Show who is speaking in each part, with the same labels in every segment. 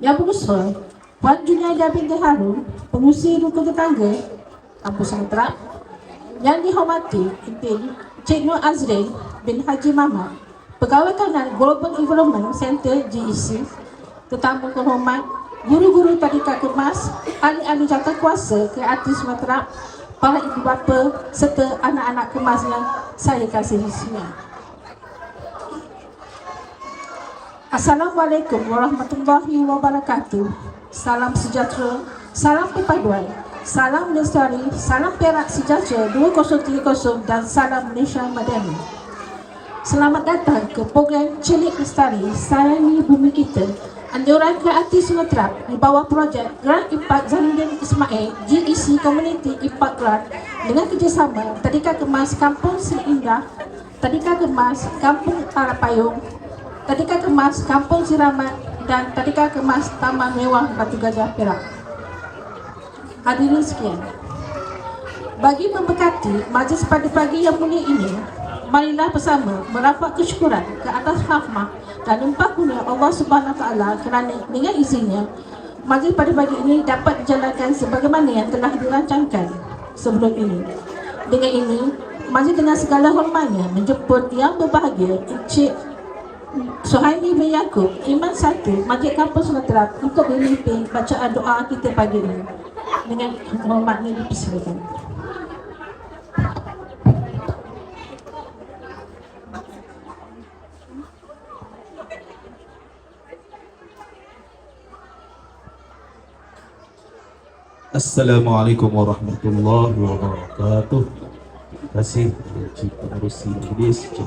Speaker 1: Yang berusaha, Puan Junaida binti Harun, pengusi Rukun Tetangga, Kampus Sumatera, yang dihormati Intin Cik Nur Azrin bin Haji Mahmud, Pegawai Kanan Global Environment Center GEC, tetamu terhormat, guru-guru tadika kemas, ahli-ahli jata kuasa ke artis Sumatera, para ibu bapa serta anak-anak kemas yang saya kasihi semua. Assalamualaikum warahmatullahi wabarakatuh. Salam sejahtera, salam perpaduan, salam lestari, salam perak sejahtera 2030 dan salam Malaysia Madani. Selamat datang ke program Celik Lestari Sayangi Bumi Kita Anjuran ke Artis Sumatera di bawah projek Grant Impact Zainuddin Ismail GEC Community Impact Grant dengan kerjasama Tadika Kemas Kampung Seri Indah Tadika Kemas Kampung Arapayung Tadika Kemas Kampung Siramat dan Tadika Kemas Taman Mewah Batu Gajah Perak. Hadirin sekian. Bagi memberkati majlis pada pagi yang mulia ini, marilah bersama merafak kesyukuran ke atas rahmat dan limpah kurnia Allah Subhanahu Taala kerana dengan izinnya majlis pada pagi ini dapat dijalankan sebagaimana yang telah dirancangkan sebelum ini. Dengan ini, majlis dengan segala hormatnya menjemput yang berbahagia Encik Suhaimi bin Yaakob, Iman Satu, Majlis Kampus Sumatera untuk memimpin bacaan doa kita pagi ini. Dengan hormatnya dipersilakan.
Speaker 2: Assalamualaikum warahmatullahi wabarakatuh. Terima kasih Encik Pengerusi Majlis Encik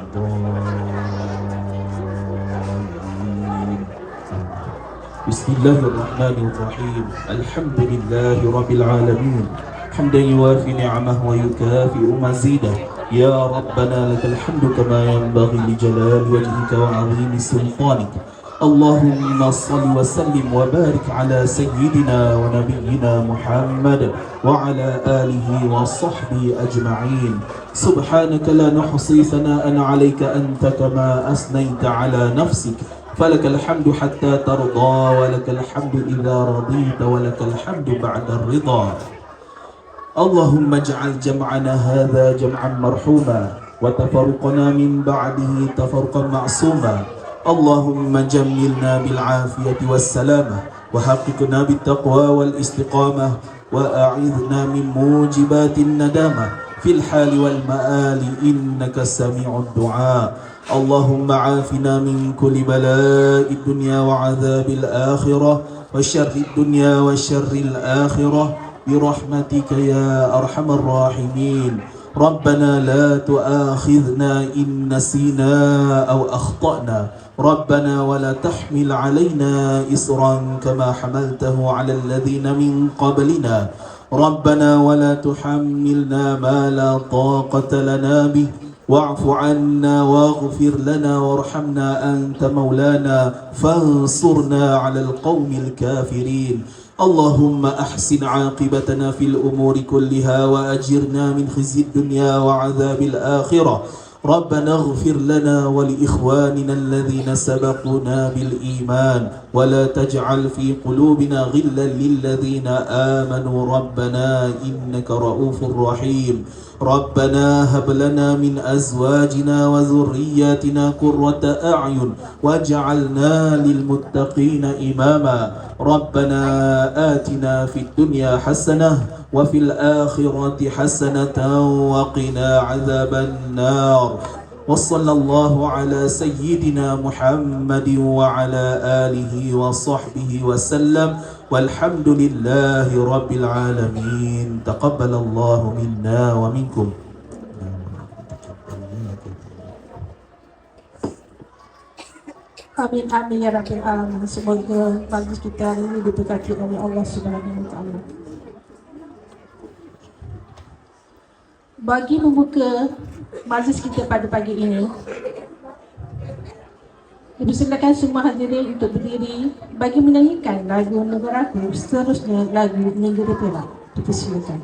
Speaker 2: بسم الله الرحمن الرحيم. الحمد لله رب العالمين. حمدا يوافي نعمه ويكافئ مزيده. يا ربنا لك الحمد كما ينبغي لجلال وجهك وعظيم سلطانك. اللهم صل وسلم وبارك على سيدنا ونبينا محمد وعلى آله وصحبه أجمعين. سبحانك لا نحصي ثناء عليك أنت كما أثنيت على نفسك. فلك الحمد حتى ترضى ولك الحمد إذا رضيت ولك الحمد بعد الرضا. اللهم اجعل جمعنا هذا جمعا مرحوما وتفرقنا من بعده تفرقا معصوما. اللهم جملنا بالعافية والسلامة وحققنا بالتقوى والاستقامة وأعذنا من موجبات الندامة. في الحال والمآل إنك سميع الدعاء. اللهم عافنا من كل بلاء الدنيا وعذاب الآخرة وشر الدنيا وشر الآخرة. برحمتك يا أرحم الراحمين. ربنا لا تؤاخذنا إن نسينا أو أخطأنا. ربنا ولا تحمل علينا إصرا كما حملته على الذين من قبلنا. ربنا ولا تحملنا ما لا طاقة لنا به. واعف عنا واغفر لنا وارحمنا أنت مولانا فانصرنا على القوم الكافرين. اللهم أحسن عاقبتنا في الأمور كلها وأجرنا من خزي الدنيا وعذاب الآخرة. ربنا اغفر لنا ولإخواننا الذين سبقونا بالإيمان. ولا تجعل في قلوبنا غلا للذين آمنوا. ربنا إنك رؤوف رحيم. ربنا هب لنا من أزواجنا وذرياتنا قرة أعين واجعلنا للمتقين إماما. ربنا آتنا في الدنيا حسنة وفي الآخرة حسنة وقنا عذاب النار. وصلى الله على سيدنا محمد وعلى آله وصحبه وسلم والحمد لله رب العالمين تقبل الله منا ومنكم
Speaker 1: Amin amin ya rabbil alamin. Semoga majlis kita ini diberkati oleh Allah Subhanahu wa taala. Bagi membuka majlis kita pada pagi ini, Ibu silakan semua hadirin untuk berdiri bagi menyanyikan lagu negaraku seterusnya lagu Negeri Perak. Dipersilakan.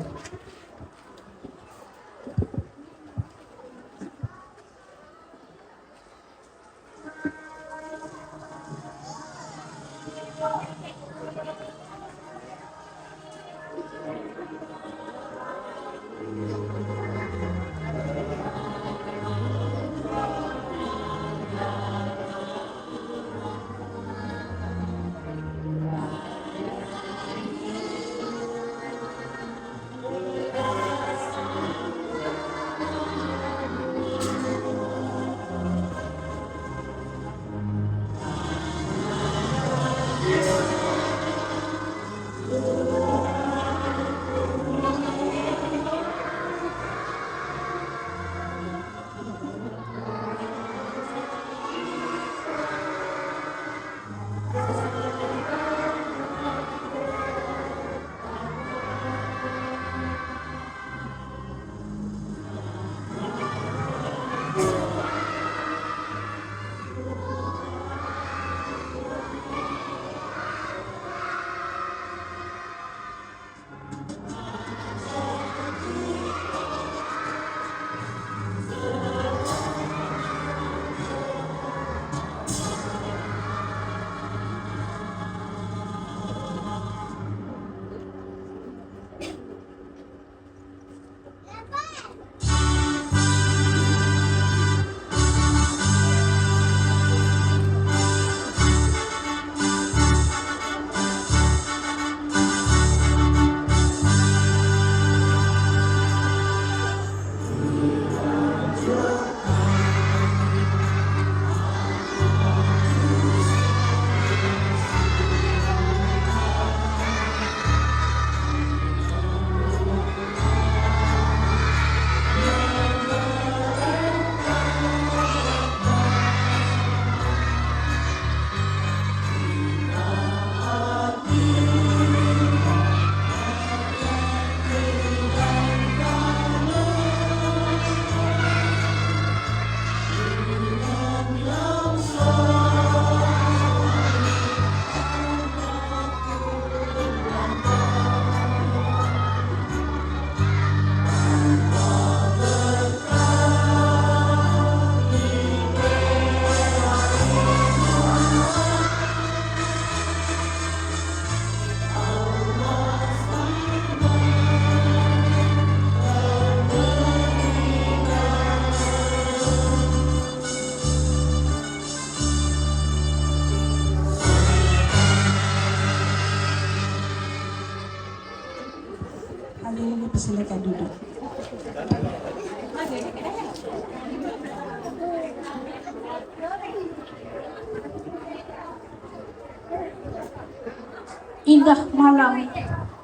Speaker 1: Indah malam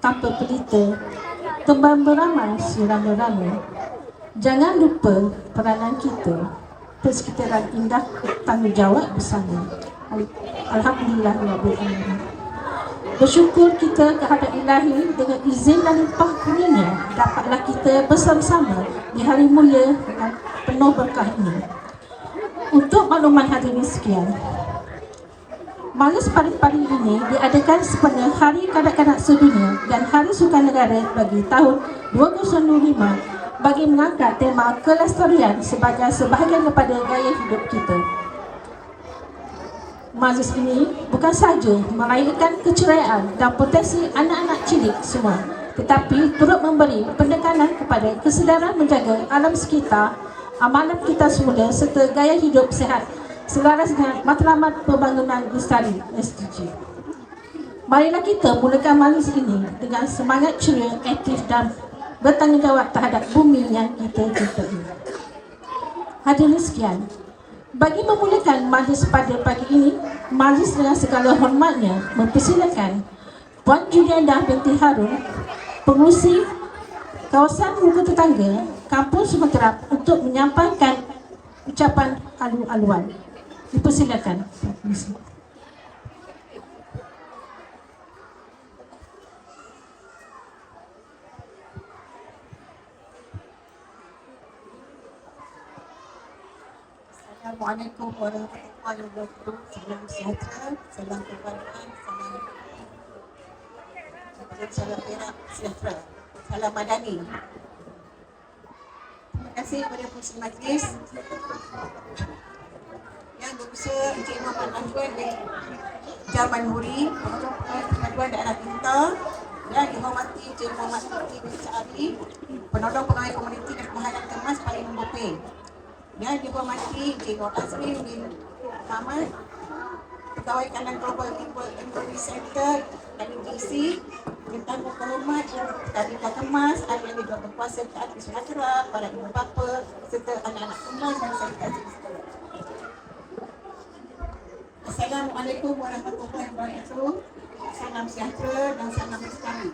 Speaker 1: tanpa pelita Tembang beramai sirama-rama Jangan lupa peranan kita. Persekitaran indah tanggungjawab bersama. Al- Alhamdulillah Rabbil Alamin Bersyukur kita kehadap ilahi dengan izin dan limpah kurnia. Dapatlah kita bersama-sama di hari mulia dan penuh berkah ini. Untuk makluman hadirin sekian, Majlis pagi-pagi ini diadakan sepenuh Hari Kanak-Kanak Sedunia dan Hari Sukan Negara bagi tahun 2025 bagi mengangkat tema kelestarian sebagai sebahagian daripada gaya hidup kita. Majlis ini bukan sahaja merayakan keceriaan dan potensi anak-anak cilik semua tetapi turut memberi pendekanan kepada kesedaran menjaga alam sekitar, amalan kita semula serta gaya hidup sehat selaras dengan matlamat pembangunan lestari SDG. Marilah kita mulakan majlis ini dengan semangat ceria, aktif dan bertanggungjawab terhadap bumi yang kita cintai. Hadirin sekian, bagi memulakan majlis pada pagi ini, majlis dengan segala hormatnya mempersilakan Puan Juliana binti Harun, pengurusi kawasan muka tetangga Kampung Sumatera untuk menyampaikan ucapan alu-aluan. Dipersilakan.
Speaker 3: Assalamualaikum warahmatullahi wabarakatuh. Salam sejahtera, salam kebaikan, salam salam salam perak sejahtera, salam madani. Terima kasih kepada Pusat majlis yang berusaha Encik Muhammad Najwan dan Jaman penonton pengaduan daerah Tinta dan dihormati Encik Muhammad Lutfi bin Sa'adi, penodong pegawai komuniti dan pemahalan kemas paling membopeng dan dihormati Encik Nur Azrin bin Muhammad, pegawai kanan Global Equal Economy Center dan GC, Tentang Hormat Tadi Kemas, ada yang juga berkuasa ke atas Sumatera, para ibu bapa serta anak-anak kemas dan sanitasi sekolah. Assalamualaikum warahmatullahi wabarakatuh. Salam sejahtera dan salam bestari.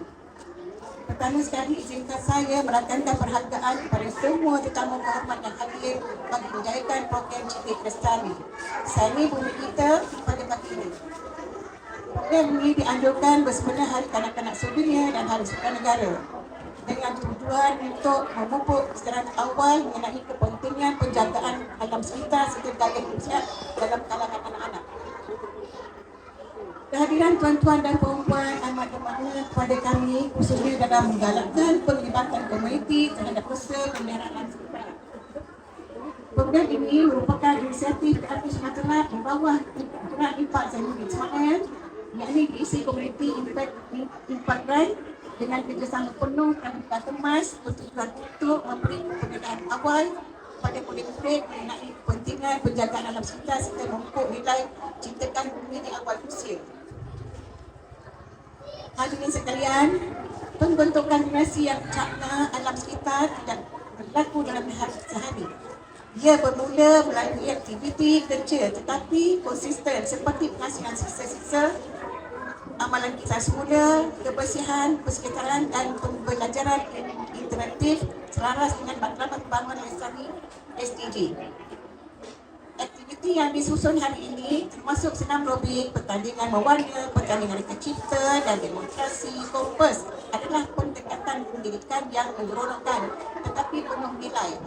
Speaker 3: Pertama sekali izinkan saya merakamkan perhargaan kepada semua tetamu kehormat yang hadir bagi menjayakan program Cikgu Lestari. Saya bumi kita pada pagi ini. Program ini dianjurkan bersempena Hari Kanak-Kanak Sedunia dan Hari Sukan Negara dengan tujuan untuk memupuk secara awal mengenai kepentingan penjagaan alam sekitar serta daya hidup dalam kalangan anak-anak. Kehadiran tuan-tuan dan perempuan amat bermakna kepada kami khususnya dalam menggalakkan penglibatan komuniti terhadap usaha pemeliharaan sekitar. Program ini merupakan inisiatif Atas Sumatera di bawah Aturan Impak Zainuddin Ismail yakni diisi komuniti Impact, Impact Grant dengan kerjasama penuh Kabupaten Kemas bertujuan untuk memberi pengenalan awal pada murid-murid mengenai kepentingan penjagaan alam sekitar serta memupuk nilai ciptakan bumi di awal usia. Hadirin sekalian, pembentukan generasi yang cakna alam sekitar tidak berlaku dalam hari sehari. Ia bermula melalui aktiviti kerja tetapi konsisten seperti penghasilan sisa-sisa amalan kita semula, kebersihan, persekitaran dan pembelajaran interaktif selaras dengan matlamat pembangunan lestari SDG. Aktiviti yang disusun hari ini termasuk senam robik, pertandingan mewarna, pertandingan reka cipta dan demonstrasi kompas adalah pendekatan pendidikan yang menyeronokkan tetapi penuh nilai.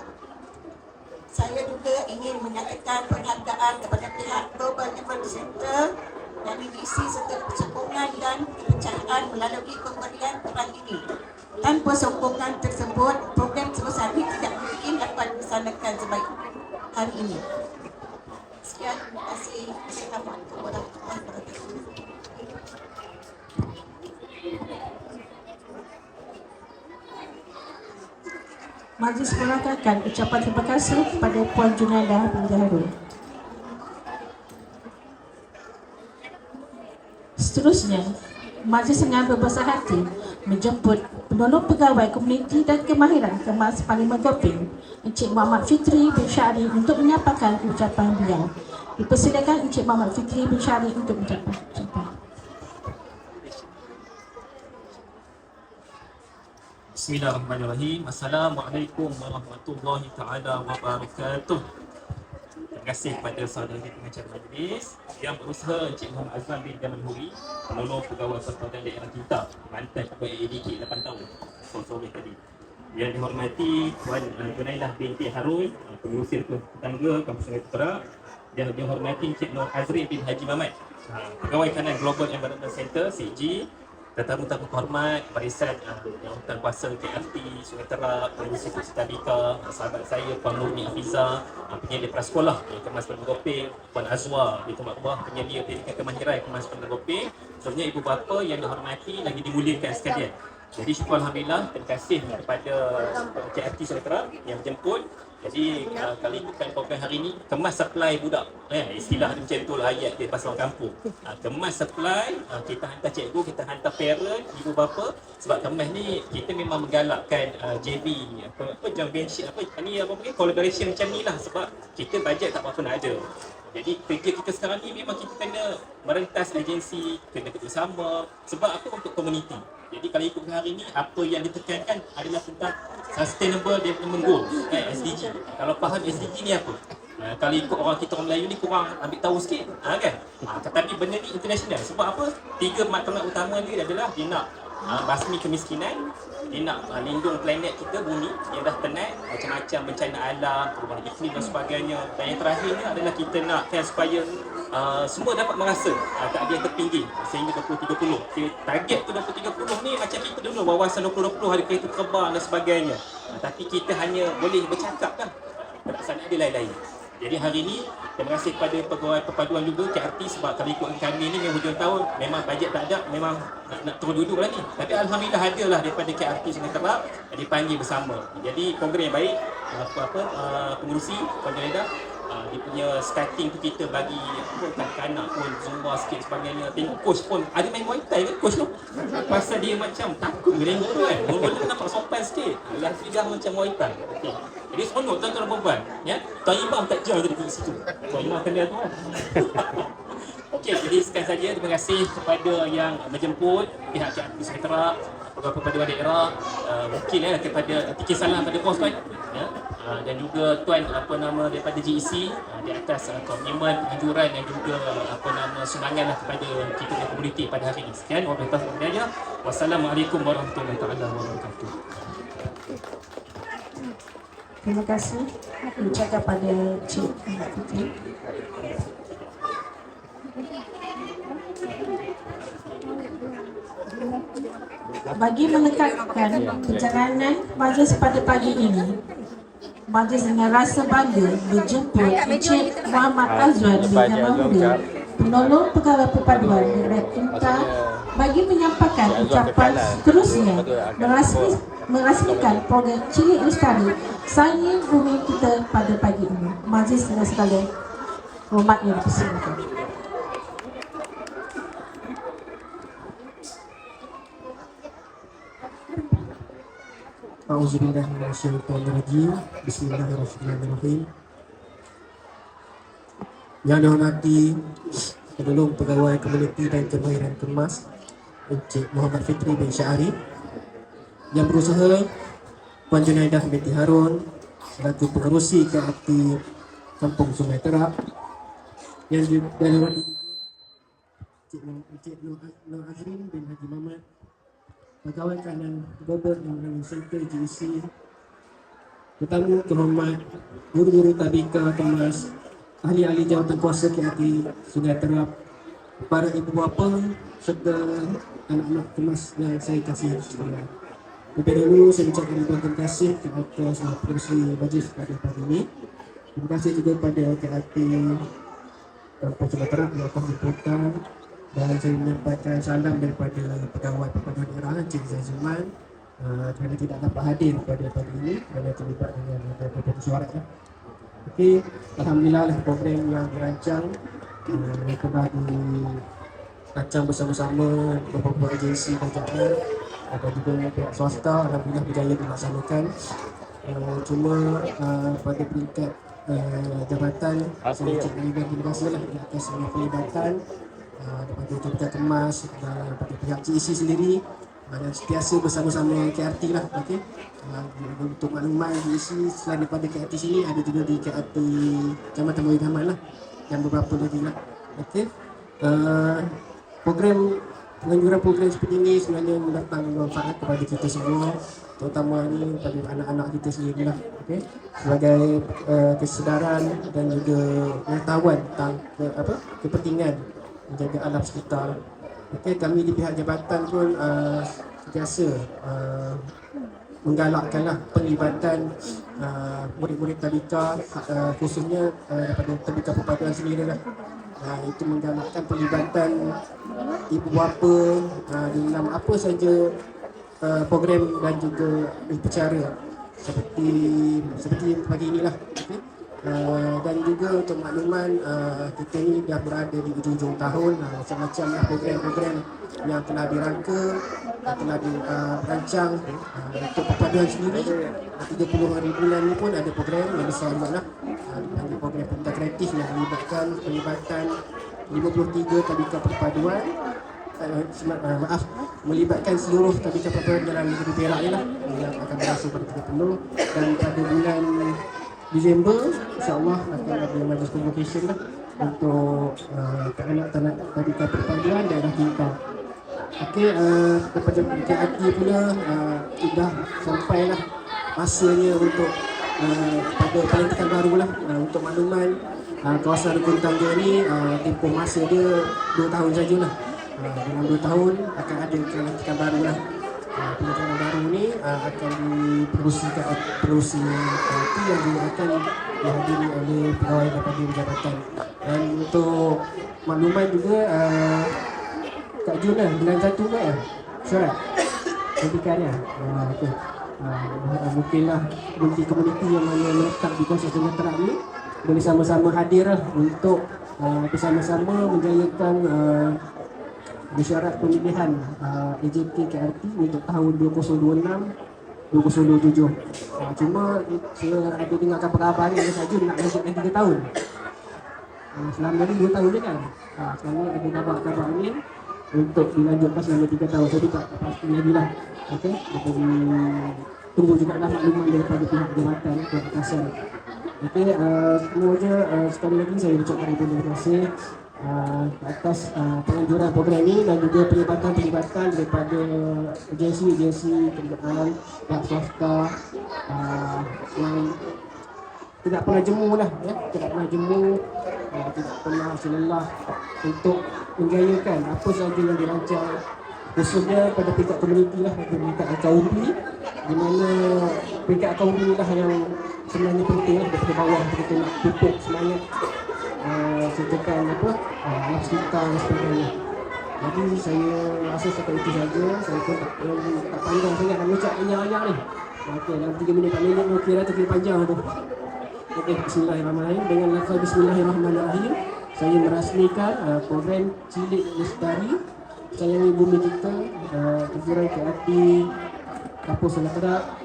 Speaker 3: Saya juga ingin menyatakan penghargaan kepada pihak Global Event Center yang diisi serta sokongan dan kepercayaan melalui pemberian peran ini. Tanpa sokongan tersebut, program sebesar ini tidak mungkin dapat dilaksanakan sebaik hari ini. Sekian, terima kasih. Assalamualaikum warahmatullahi wabarakatuh.
Speaker 1: Majlis mengatakan ucapan terima kasih kepada Puan Junada bin Jaharul. Seterusnya, Majlis dengan berbesar hati menjemput penolong pegawai komuniti dan kemahiran kemas Parlimen Gopeng Encik Muhammad Fitri bin Syari untuk menyampaikan ucapan beliau. Dipersilakan Encik Muhammad Fitri bin Syari untuk menyampaikan ucapan.
Speaker 4: Bismillahirrahmanirrahim. Assalamualaikum warahmatullahi taala wabarakatuh. Terima kasih kepada saudara pengacara majlis yang berusaha Encik Muhammad Azman bin Jamal Huri penolong pegawai persatuan daerah kita mantan ketua ADK 8 tahun sore tadi yang dihormati Puan uh, Junaidah binti Harun uh, pengurus tetangga kampus Sungai Perak yang dihormati Encik Nur Azrin bin Haji Mamat. Uh, pegawai kanan Global Environment Center CG tetamu-tamu terhormat, barisan uh, yang hutan kuasa KFT, Sungai Pengurusi Kursi Tabika, sahabat saya Puan Nurni Afiza, uh, penyedia prasekolah di Kemas Perdana Gopeng, Puan Azwa di Tumak Bawah, penyedia pendidikan kemahiran Kemas Perdana Gopeng, seterusnya ibu bapa yang dihormati lagi dimuliakan sekalian. Jadi syukur Alhamdulillah, terima kasih kepada KFT Sungai Terak yang menjemput jadi kalau ikutkan program hari ni kemas supply budak. Eh istilah dia macam tu lah ayat dia pasal kampung. Uh, kemas supply uh, kita hantar cikgu kita hantar parent ibu bapa. Sebab kemas ni kita memang menggalakkan uh, JB apa apa joint venture apa ni apa panggil collaboration macam ni lah. Sebab kita bajet tak apa-apa nak ada. Jadi kerja kita sekarang ni memang kita kena merentas agensi, kena kerjasama. Sebab apa? Untuk komuniti. Jadi kalau ikut hari ni apa yang ditekankan adalah tentang sustainable development goal eh, SDG. Kalau faham SDG ni apa? Uh, kalau ikut orang kita orang Melayu ni kurang ambil tahu sikit ha, kan? Ha, tetapi benda ni international sebab apa? Tiga matlamat utama dia adalah dia nak uh, basmi kemiskinan. Dia nak uh, lindung planet kita bumi. Yang dah penat macam-macam bencana alam perubahan iklim dan sebagainya. Dan yang terakhirnya adalah kita nak kan supaya uh, semua dapat merasa uh, keadaan tertinggi. Sehingga 2030 okay, target tu 2030 ni macam kita dulu wawasan 2020 hari kereta terbang dan sebagainya. Uh, tapi kita hanya boleh bercakap kan. Pelaksanaan dia lain-lain jadi hari ini terima kasih kepada pegawai perpaduan juga KRT sebab kalau ikut kami ni yang hujung tahun memang bajet tak ada memang nak, nak turun duduk lah ni. Tapi Alhamdulillah ada lah daripada KRT Sungai Terap dipanggil bersama. Jadi program yang baik apa apa uh, pengurusi Jelenda uh, dia punya starting tu kita bagi kanak-kanak pun zumba sikit sebagainya. Tengok coach pun ada main muay thai ke coach tu? Pasal dia macam takut ngelengok tu kan. Mula-mula nampak sopan sikit. Alhamdulillah macam muay thai. Okay. jadi seronok tuan-tuan dan perempuan ya? Tuan Imam tak jauh dari situ. Tuan Imam kena tu. Kan Okey, jadi sekian saja. Terima kasih kepada yang menjemput pihak KRT Sejahtera, pegawai perpaduan daerah, uh, mungkin ya kepada tiket salam pada bos tuan. Ya. Uh, dan juga tuan apa nama daripada GEC uh, di atas uh, komitmen anjuran dan juga uh, apa nama sumbangan lah kepada kita punya komuniti pada hari ini. Sekian taufiq Wassalamualaikum warahmatullahi taala wabarakatuh.
Speaker 1: Terima kasih ucapkan pada Cik Mbak Putri. Bagi menekatkan perjalanan majlis pada pagi ini, majlis dengan rasa bangga berjemput Encik Muhammad Azwan bin Zaman Muda, penolong pegawai perpaduan Negeri Tinta bagi menyampaikan ucapan seterusnya merasmi, merasmikan program Cili Lestari Sangin Bumi kita pada pagi ini. Majlis dengan segala hormat yang dipersilakan.
Speaker 5: Auzubillah minasyaitonirrajim. Bismillahirrahmanirrahim. Yang dihormati penolong pegawai komuniti dan kemahiran kemas Encik Muhammad Fitri bin Syahari yang berusaha Puan Junaidah binti Harun selaku pengerusi KRT Kampung Sungai Terap yang dihormati Encik Nur- Azrin bin Haji Muhammad pegawai kanan Environment Center GEC tetamu terhormat guru-guru tabika kemas ahli-ahli jawatan kuasa KRT Sungai Terap para ibu bapa serta anak-anak kemas yang saya kasih sekalian. Lebih dahulu saya ucapkan terima kasih kepada semua pengerusi majlis pada pagi ini. Terima kasih juga kepada Kampung Sungai Terap yang telah dan saya menyampaikan salam daripada pegawai perpaduan daerah Encik Zaizuman uh, kerana tidak dapat hadir pada pagi ini kerana terlibat dengan beberapa suara ya. Okey, Alhamdulillah lah program yang dirancang. Uh, telah dirancang bersama-sama beberapa agensi kerajaan dan juga pihak swasta Alhamdulillah berjaya dilaksanakan. Uh, cuma uh, pada peringkat uh, jabatan saya ucapkan terima kasih lah atas semua pelibatan daripada Jabatan Kemas daripada pihak GEC sendiri uh, dan sentiasa bersama-sama KRT lah okay? uh, untuk makluman GEC selain daripada KRT sini ada juga di KRT Jambatan Bawai Gaman lah dan beberapa lagi lah okay? uh, program penganjuran program seperti ini sebenarnya mendatang manfaat kepada kita semua terutama ni kepada anak-anak kita sendiri lah okay? sebagai uh, kesedaran dan juga pengetahuan tentang apa kepentingan menjaga alam sekitar. Okay, kami di pihak jabatan pun uh, sentiasa uh, menggalakkanlah penglibatan uh, murid-murid tadika uh, khususnya uh, daripada tadika perpaduan sendiri lah. Uh, itu menggalakkan pelibatan ibu bapa uh, dalam apa saja uh, program dan juga upacara seperti seperti pagi inilah. Okay? Uh, dan juga untuk makluman uh, kita ni dah berada di ujung-ujung tahun. Uh, macam-macam lah program-program yang telah dirangka yang telah dirancang uh, untuk perpaduan sendiri uh, 30 hari bulan ni pun ada program yang besar juga lah. Uh, dipanggil program pemuda kreatif yang melibatkan pelibatan 53 tabika perpaduan. Uh, uh, maaf melibatkan seluruh tabika perpaduan dalam negeri Perak ni lah yang akan berlangsung pada 30 dan pada bulan Disember insyaAllah akan ada majlis convocation lah untuk uh, ke anak tanah tabika perpaduan daerah Kinta Okey, uh, daripada KRT pula uh, sudah sampailah masanya untuk uh, pada pelantikan baru lah uh, untuk makluman uh, kawasan Rukun Tangga ni uh, tempoh masa dia 2 tahun sajalah. Uh, dalam 2 tahun akan ada pelantikan baru lah. Uh, pelantikan baru ni uh, akan diperusikan perusi KRT yang juga akan dihadiri oleh pegawai daripada jabatan. Dan untuk makluman juga uh, Kak Jun lah, bulan satu kan? Syarat? Kebikan ya? Ah, okay. Ah, mungkinlah multi komuniti yang mana melekat di kawasan Sejahtera ni boleh sama-sama hadir lah untuk ah, bersama-sama menjayakan ah, mesyuarat pemilihan uh, AJK KRT untuk tahun 2026 2027. Uh, cuma saya ada dengarkan perkabaran yang Kak Jun nak lanjutkan 3 tahun. Uh, selama ni 2 tahun je kan? Uh, selama ni ada kabar-kabar ni untuk dilanjutkan selama 3 tahun. Saya tak pasti lagi lah. Okey, kita tunggu juga lah makluman daripada pihak jabatan pihak kasar. Okey, uh, semua je uh, sekali lagi saya ucapkan terima kasih uh, atas uh, penganjuran program ini dan juga pelibatan-pelibatan daripada agensi-agensi kerajaan, pihak swasta uh, yang tidak pernah jemu lah ya. Tidak pernah jemu uh, tidak pernah lelah untuk menjayakan apa sahaja yang dirancang. Khususnya pada peringkat komuniti lah pada peringkat KUP di mana KUP ni lah yang sebenarnya penting lah daripada bawah kita nak pupuk semangat uh, sertakan apa? Uh, dan sebagainya jadi saya rasa setakat itu saja. Saya pun tak, eh, tak panjang sangat. Nak ucap banyak-banyak ni. Okey, dalam 3 minit 4 minit okey dah tu kira panjang tu. Okey, bismillahirrahmanirrahim. Dengan lafaz bismillahirrahmanirrahim, saya merasmikan uh, program Cilik Lestari. Sayangi Bumi Kita uh, Kejuran ke hati Kapus Selatera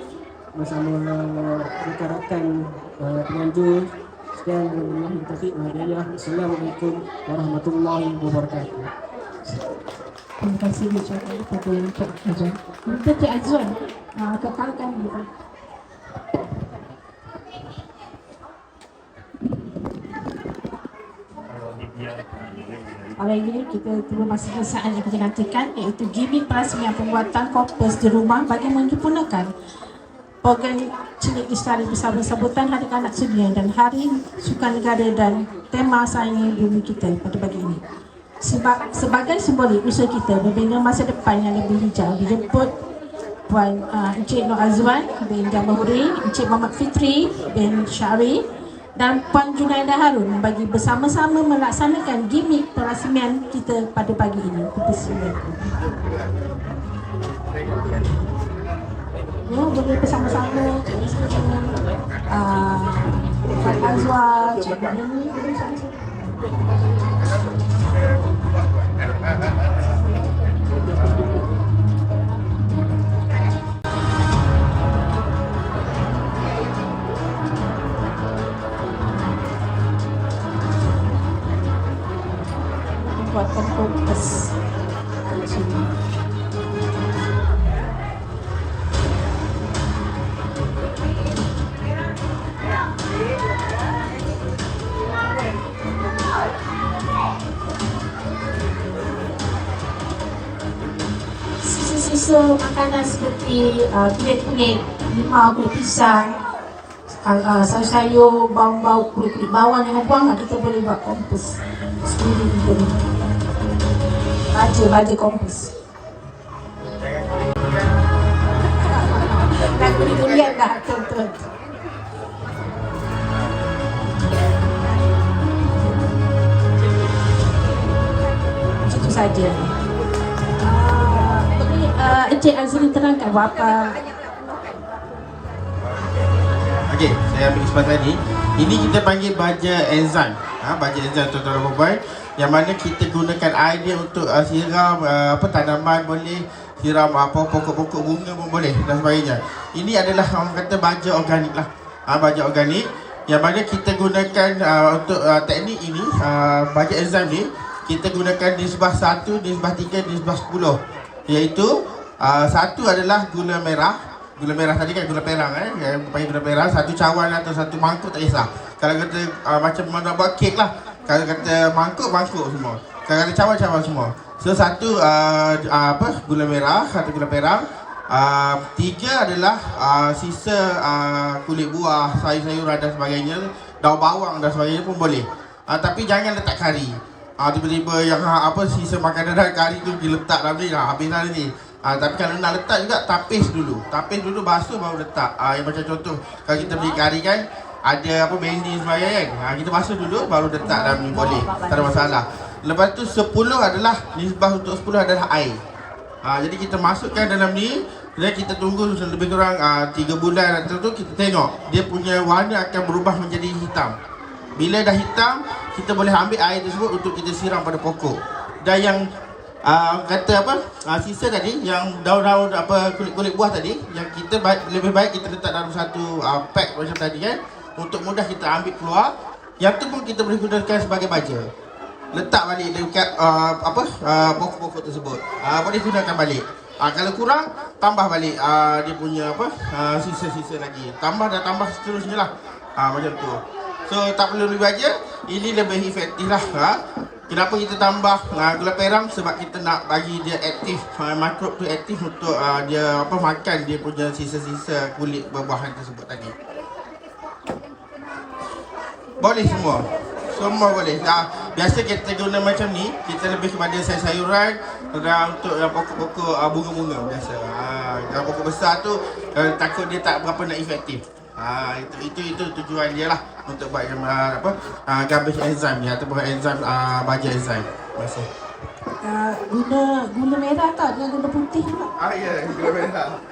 Speaker 5: bersama uh, rakan-rakan uh, penganjur Sekian Wallahi taufiq wa hidayah. Assalamualaikum warahmatullahi wabarakatuh.
Speaker 1: Terima kasih diucapkan kepada Encik Azwan. Untuk Encik Azwan, uh, kekalkan dulu. Hari ini kita tunggu masa saat yang kita nantikan iaitu gimmick perasmian pembuatan korpus di rumah bagi menyempurnakan program Cilik Lestari bersama sambutan Hari Kanak Sedunia dan Hari Sukan Negara dan tema sayangi bumi kita pada pagi ini. Seba- sebagai simbolik usaha kita membina masa depan yang lebih hijau dijemput Puan uh, Encik Nur Azwan bin Jamahuri, Encik Muhammad Fitri bin Syari dan Puan Junaidah Harun bagi bersama-sama melaksanakan gimmick perasmian kita pada pagi ini. Persilakan. Ya, boleh bersama-sama. Uh, Puan Azwan, Cik Nur boleh sama-sama. Buatkan Sisa-sisa makanan seperti uh, kulit-kulit limau, kulit pisang, uh, sayur-sayur, bau-bau, kulit-kulit bawang yang buang kita boleh buat kompos sendiri juga ni. Baja, baja kompos. Azri terangkan apa
Speaker 6: Okey, saya ambil kesempatan ni. Ini kita panggil baja enzyme. Ha, baja enzyme tuan-tuan dan puan yang mana kita gunakan air dia untuk uh, siram uh, apa tanaman boleh, siram apa pokok-pokok bunga pun boleh dan sebagainya. Ini adalah orang kata baja organik lah. Ha, baja organik yang mana kita gunakan uh, untuk uh, teknik ini uh, baja enzyme ni kita gunakan nisbah 1, nisbah 3, nisbah 10 iaitu uh, satu adalah gula merah. Gula merah tadi kan gula perang eh. Yang panggil gula merah satu cawan atau satu mangkuk tak kisah. Kalau kata uh, macam mana buat kek lah. Kalau kata mangkuk mangkuk semua. Kalau kata cawan cawan semua. So satu uh, apa? Gula merah atau gula perang. Uh, tiga adalah uh, sisa uh, kulit buah, sayur-sayuran dan sebagainya, daun bawang dan sebagainya pun boleh. Uh, tapi jangan letak kari. Uh, tiba-tiba yang apa sisa makanan dan kari tu diletak dalam ni. Dah habis dah ni. Uh, tapi kalau nak letak juga tapis dulu. Tapis dulu basuh baru letak. Uh, yang macam contoh kalau kita beli kari kan ada apa bendi sebagainya kan. Ha, kita basuh dulu baru letak dalam ni boleh. Tak ada masalah. Lepas tu 10 adalah nisbah untuk 10 adalah air. Ha, jadi kita masukkan dalam ni dan kita tunggu lebih kurang uh, 3 bulan atau tu kita tengok dia punya warna akan berubah menjadi hitam. Bila dah hitam, kita boleh ambil air tersebut untuk kita siram pada pokok. Dan yang uh, kata apa? Uh, sisa tadi yang daun-daun apa kulit-kulit buah tadi yang kita baik, lebih baik kita letak dalam satu uh, pack macam tadi kan untuk mudah kita ambil keluar. Yang tu pun kita boleh gunakan sebagai baja. Letak balik dekat uh, apa uh, pokok-pokok tersebut. Uh, boleh gunakan balik. Uh, kalau kurang tambah balik uh, dia punya apa uh, sisa-sisa lagi. Tambah dan tambah seterusnya lah. Uh, macam tu. So tak perlu lebih baja. Ini lebih efektif lah. Ha? Kenapa kita tambah uh, gula perang sebab kita nak bagi dia aktif uh, mikrob tu aktif untuk uh, dia apa makan dia punya sisa-sisa kulit buah-buahan tersebut tadi. Boleh semua. Semua boleh. Dah, biasa kita guna macam ni, kita lebih kepada sayur-sayuran dan untuk yang pokok-pokok uh, bunga-bunga biasa. Kalau pokok besar tu uh, takut dia tak berapa nak efektif. Ha, itu itu itu tujuan dia lah untuk buat yang uh, apa uh, garbage enzyme ni ataupun enzyme uh, baja enzyme. Kasih.
Speaker 1: Uh, guna gula merah tau dengan gula putih tak?
Speaker 6: Ah ya, gula merah.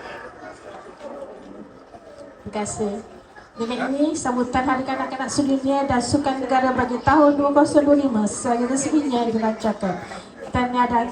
Speaker 1: Terima kasih. Dengan ini, sambutan Hari Kanak-Kanak Sedunia dan Sukan Negara bagi tahun 2025 secara resminya dilancarkan. Kita ada